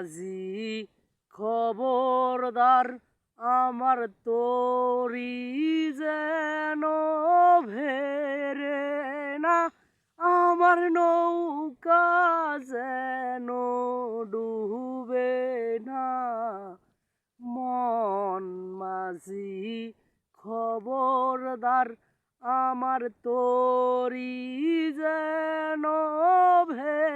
মাঝি খবরদার আমার তোরি যেন ভেরে না, আমার নৌকা যেন ডুবে না। মন মাঝি খবরদার আমার তোরি যেন ভেরে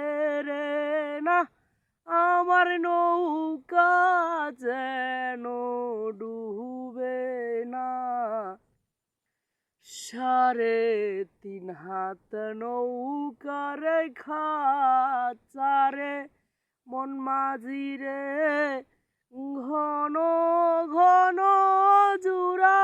সাড়ে তিন হাত নৌকার খাচারে মন মাঝিরে ঘন ঘন জুড়া।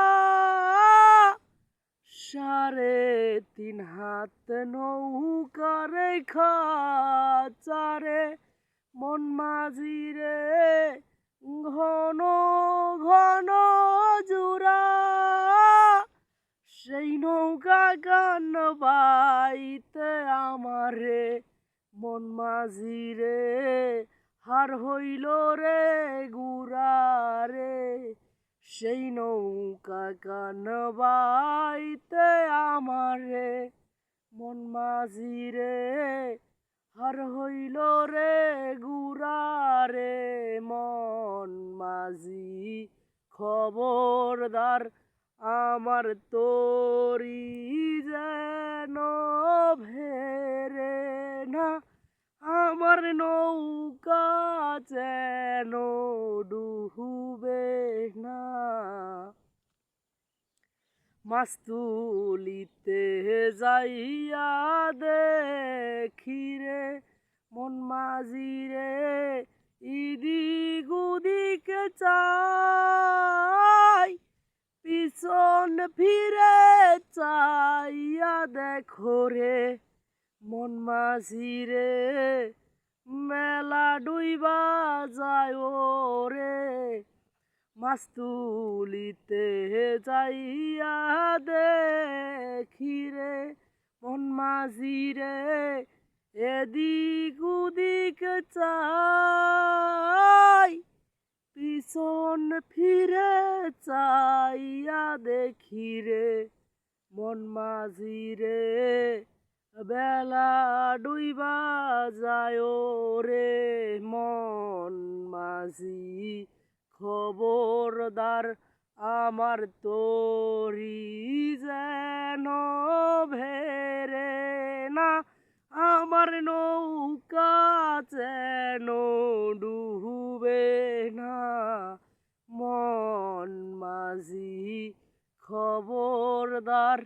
সাড়ে তিন হাত নৌকার খাচারে মন মাঝিরে ঘন ঘন সেই নৌকা গান বাইতে আমারে মন মাঝিরে হার হইল রে গুড়া রে। সেই নৌকা গান বাইতে আমারে মন মাঝিরে হার হইল রে গুড়া রে। মন মাঝি খবরদার আমার তোরি যেন ভেরে না, আমার নৌকা যেন ডুবে না। মাছ তুলিতে যাইয়া দেখিরে মন মাঝিরে ইদি গুদিকে পিছন ফিরে চাইয়া দেখো রে, মন মাঝিরে মেলা ডুইবা যায় রে। মাছ তুলিতে যাইয়া দেখিরে মন মাঝিরে এদিক উদিক চাই। পিছন ফিরে চাইয়া দেখি রে, মন মাঝিরে বেলা ডুইবা যায় রে, মন মাঝি খবরদার আমার তোরি খবরদার